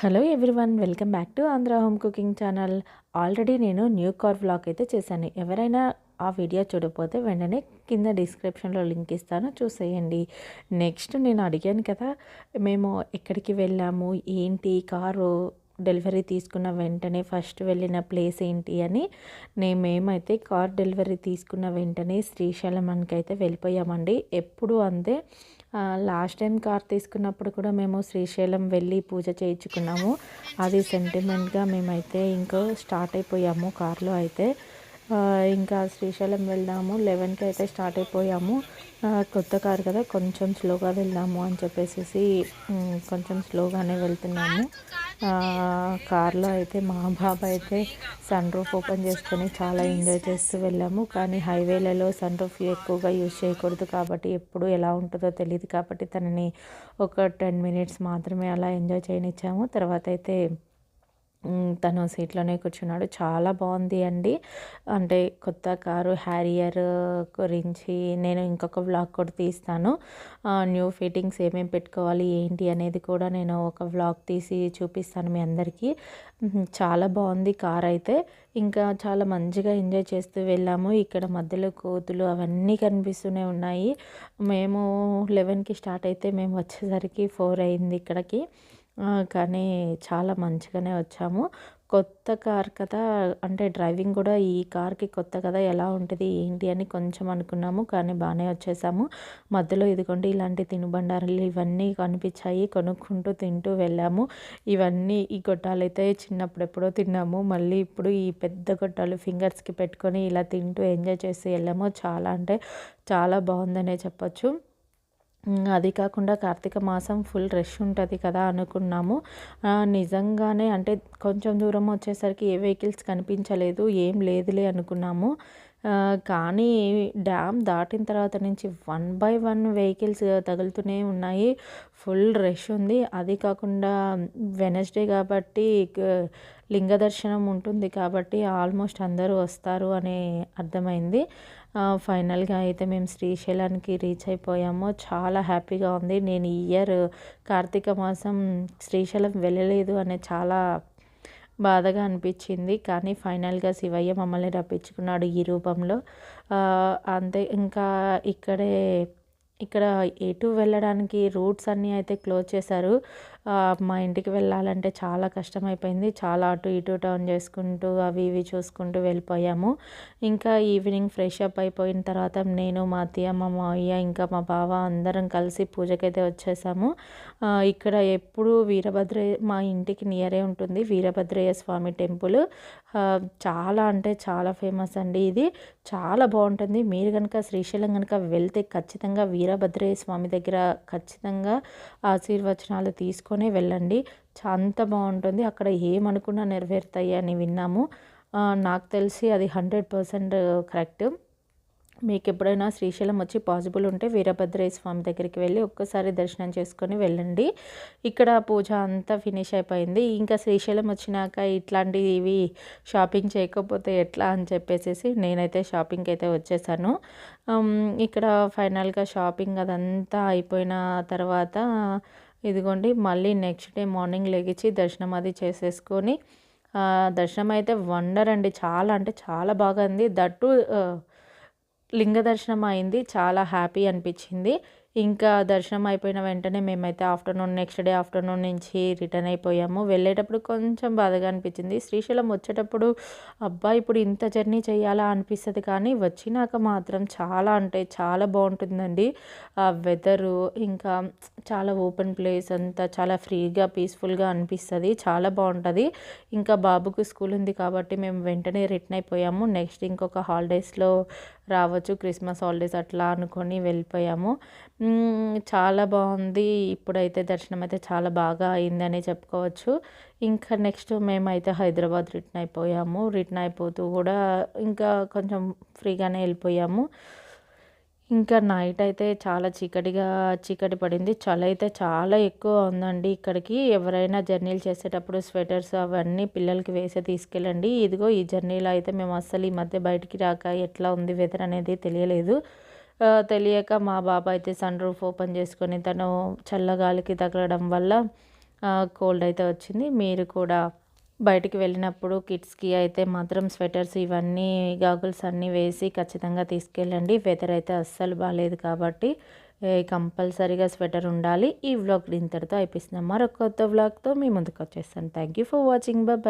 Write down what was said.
Hello everyone welcome back to Andhra home cooking channel already నేను new car vlog అయితే చేశాను. ఎవరైనా ఆ వీడియో చూడకపోతే వెంటనే కింద డిస్క్రిప్షన్లో లింక్ ఇస్తాను చూసేయండి. నెక్స్ట్ నేను అడిగాను కదా మేము ఎక్కడికి వెళ్ళాము ఏంటి కారు డెలివరీ తీసుకున్న వెంటనే ఫస్ట్ వెళ్ళిన ప్లేస్ ఏంటి అని. నేను మేమైతే కార్ డెలివరీ తీసుకున్న వెంటనే శ్రీశైలంకి అయితే వెళ్ళిపోయామండి. ఎప్పుడు అంతే లాస్ట్ టైం కార్ తీసుకున్నప్పుడు కూడా మేము శ్రీశైలం వెళ్ళి పూజ చేయించుకున్నాము. అది సెంటిమెంట్గా మేమైతే ఇంకా స్టార్ట్ అయిపోయాము కార్లో అయితే. ఇంకా శ్రీశైలం వెళ్దాము. లెవెన్కి అయితే స్టార్ట్ అయిపోయాము. కొత్త కార్ కదా కొంచెం స్లోగా వెళ్దాము అని చెప్పేసి కొంచెం స్లోగానే వెళ్తున్నాము. కార్లో అయితే మా బాబు అయితే సన్ రూఫ్ ఓపెన్ చేసుకొని చాలా ఎంజాయ్ చేస్తూ వెళ్ళాము. కానీ హైవేలలో సన్ రూఫ్ ఎక్కువగా యూజ్ చేయకూడదు కాబట్టి ఎప్పుడు ఎలా ఉంటుందో తెలియదు కాబట్టి తనని ఒక టెన్ మినిట్స్ మాత్రమే అలా ఎంజాయ్ చేయనిచ్చాము. తర్వాత అయితే తను సీట్లోనే కూర్చున్నాడు. చాలా బాగుంది అండి. అంటే కొత్త కారు హ్యారియర్ గురించి నేను ఇంకొక వ్లాగ్ కూడా తీస్తాను. న్యూ ఫిట్టింగ్స్ ఏమేమి పెట్టుకోవాలి ఏంటి అనేది కూడా నేను ఒక వ్లాగ్ తీసి చూపిస్తాను మీ అందరికీ. చాలా బాగుంది కార్ అయితే. ఇంకా చాలా మంచిగా ఎంజాయ్ చేస్తూ వెళ్ళాము. ఇక్కడ మధ్యలో కోతులు అవన్నీ కనిపిస్తూనే ఉన్నాయి. మేము లెవెన్కి స్టార్ట్ అయితే మేము వచ్చేసరికి ఫోర్ అయింది ఇక్కడికి. కానీ చాలా మంచిగానే వచ్చాము. కొత్త కార్ కదా అంటే డ్రైవింగ్ కూడా ఈ కార్కి కొత్త కదా ఎలా ఉంటుంది ఏంటి అని కొంచెం అనుకున్నాము కానీ బాగానే వచ్చేసాము. మధ్యలో ఇదిగోండి ఇలాంటి తినుబండారాలు ఇవన్నీ కనిపించాయి కొనుక్కుంటూ తింటూ వెళ్ళాము. ఇవన్నీ ఈ గొట్టాలు అయితే చిన్నప్పుడు ఎప్పుడో తిన్నాము. మళ్ళీ ఇప్పుడు ఈ పెద్ద గొట్టాలు ఫింగర్స్కి పెట్టుకొని ఇలా తింటూ ఎంజాయ్ చేసి వెళ్ళాము. చాలా అంటే చాలా బాగుందనే చెప్పచ్చు. అది కాకుండా కార్తీక మాసం ఫుల్ రష్ ఉంటుంది కదా అనుకున్నాము. నిజంగానే అంటే కొంచెం దూరం వచ్చేసరికి ఏ వెహికల్స్ కనిపించలేదు ఏం లేదులే అనుకున్నాము. కానీ డ్యామ్ దాటిన తర్వాత నుంచి వన్ బై వన్ వెహికల్స్ తగులుతూనే ఉన్నాయి. ఫుల్ రష్ ఉంది. అది కాకుండా వెనస్డే కాబట్టి లింగ దర్శనం ఉంటుంది కాబట్టి ఆల్మోస్ట్ అందరూ వస్తారు అని అర్థమైంది. ఫైనల్గా అయితే మేము శ్రీశైలానికి రీచ్ అయిపోయాము. చాలా హ్యాపీగా ఉంది. నేను ఈ ఇయర్ కార్తీక మాసం శ్రీశైలం వెళ్ళలేదు అనే చాలా బాధగా అనిపించింది. కానీ ఫైనల్గా శివయ్య మమ్మల్ని రప్పించుకున్నాడు ఈ రూపంలో. అంతే. ఇంకా ఇక్కడే ఇక్కడ ఎటు వెళ్ళడానికి రూట్స్ అన్నీ అయితే క్లోజ్ చేశారు. మా ఇంటికి వెళ్ళాలంటే చాలా కష్టమైపోయింది. చాలా అటు ఇటు టర్న్ చేసుకుంటూ అవి ఇవి చూసుకుంటూ వెళ్ళిపోయాము. ఇంకా ఈవినింగ్ ఫ్రెష్ అప్ అయిపోయిన తర్వాత నేను మా అత్తయ్య మా మావయ్య ఇంకా మా బావ అందరం కలిసి పూజకైతే వచ్చేసాము. ఇక్కడ ఎప్పుడు వీరభద్రయ్య మా ఇంటికి నియరే ఉంటుంది. వీరభద్రయ్య స్వామి టెంపుల్. చాలా అంటే చాలా ఫేమస్ అండి ఇది. చాలా బాగుంటుంది. మీరు కనుక శ్రీశైలం కనుక వెళ్తే ఖచ్చితంగా వీరభద్రయ్య స్వామి దగ్గర ఖచ్చితంగా ఆశీర్వచనాలు తీసుకొని తీసుకొనే వెళ్ళండి. అంత బాగుంటుంది. అక్కడ ఏమనుకున్నా నెరవేరుతాయి అని విన్నాము. నాకు తెలిసి అది హండ్రెడ్ పర్సెంట్ కరెక్ట్. మీకు ఎప్పుడైనా శ్రీశైలం వచ్చి పాసిబుల్ ఉంటే వీరభద్రయ్య స్వామి దగ్గరికి వెళ్ళి ఒక్కసారి దర్శనం చేసుకొని వెళ్ళండి. ఇక్కడ పూజ అంతా ఫినిష్ అయిపోయింది. ఇంకా శ్రీశైలం వచ్చినాక ఇట్లాంటివి షాపింగ్ చేయకపోతే ఎట్లా అని చెప్పేసి నేనైతే షాపింగ్కి అయితే వచ్చేసాను. ఇక్కడ ఫైనల్గా షాపింగ్ అదంతా అయిపోయిన తర్వాత ఇదిగోండి మళ్ళీ నెక్స్ట్ డే మార్నింగ్ లెగిచి దర్శనం అది చేసేసుకొని దర్శనం అయితే వండర్ అండి. చాలా అంటే చాలా బాగా ఉంది. దట్టు లింగ దర్శనం అయింది. చాలా హ్యాపీ అనిపించింది. ఇంకా దర్శనం అయిపోయిన వెంటనే మేమైతే ఆఫ్టర్నూన్ నెక్స్ట్ డే ఆఫ్టర్నూన్ నుంచి రిటర్న్ అయిపోయాము. వెళ్ళేటప్పుడు కొంచెం బాధగా అనిపించింది. శ్రీశైలం వచ్చేటప్పుడు అబ్బా ఇప్పుడు ఇంత జర్నీ చేయాలా అనిపిస్తుంది కానీ వచ్చినాక మాత్రం చాలా అంటే చాలా బాగుంటుందండి. ఆ వెదరు ఇంకా చాలా ఓపెన్ ప్లేస్ అంతా చాలా ఫ్రీగా పీస్ఫుల్గా అనిపిస్తుంది. చాలా బాగుంటుంది. ఇంకా బాబుకు స్కూల్ ఉంది కాబట్టి మేము వెంటనే రిటర్న్ అయిపోయాము. నెక్స్ట్ ఇంకొక హాలిడేస్లో రావచ్చు క్రిస్మస్ హాలిడేస్ అట్లా అనుకొని వెళ్ళిపోయాము. చాలా బాగుంది. ఇప్పుడైతే దర్శనం అయితే చాలా బాగా అయిందని చెప్పుకోవచ్చు. ఇంకా నెక్స్ట్ మేమైతే హైదరాబాద్ రిటర్న్ అయిపోయాము. రిటర్న్ అయిపోతూ కూడా ఇంకా కొంచెం ఫ్రీగానే వెళ్ళిపోయాము. ఇంకా నైట్ అయితే చాలా చీకటిగా చీకటి పడింది. చలి అయితే చాలా ఎక్కువ ఉందండి ఇక్కడికి. ఎవరైనా జర్నీలు చేసేటప్పుడు స్వెటర్స్ అవన్నీ పిల్లలకి వేసే తీసుకెళ్ళండి. ఇదిగో ఈ జర్నీలో అయితే మేము అస్సలు ఈ మధ్య బయటికి రాక ఎట్లా ఉంది వెదర్ అనేది తెలియలేదు. తెలియక మా బాబా అయితే సన్ రూఫ్ ఓపెన్ చేసుకొని తను చల్లగాలికి తగలడం వల్ల కోల్డ్ అయితే వచ్చింది. మీరు కూడా బయటికి వెళ్ళినప్పుడు కిడ్స్కి అయితే మాత్రం స్వెటర్స్ ఇవన్నీ గాగుల్స్ అన్నీ వేసి ఖచ్చితంగా తీసుకెళ్ళండి. వెదర్ అయితే అస్సలు బాగాలేదు కాబట్టి కంపల్సరీగా స్వెటర్ ఉండాలి. ఈ వ్లాగ్ ఇంతటితో అయిపిస్తున్నాం. మరొక కొత్త వ్లాగ్తో మీ ముందుకు వచ్చేస్తాను. Thank you for watching. Bye.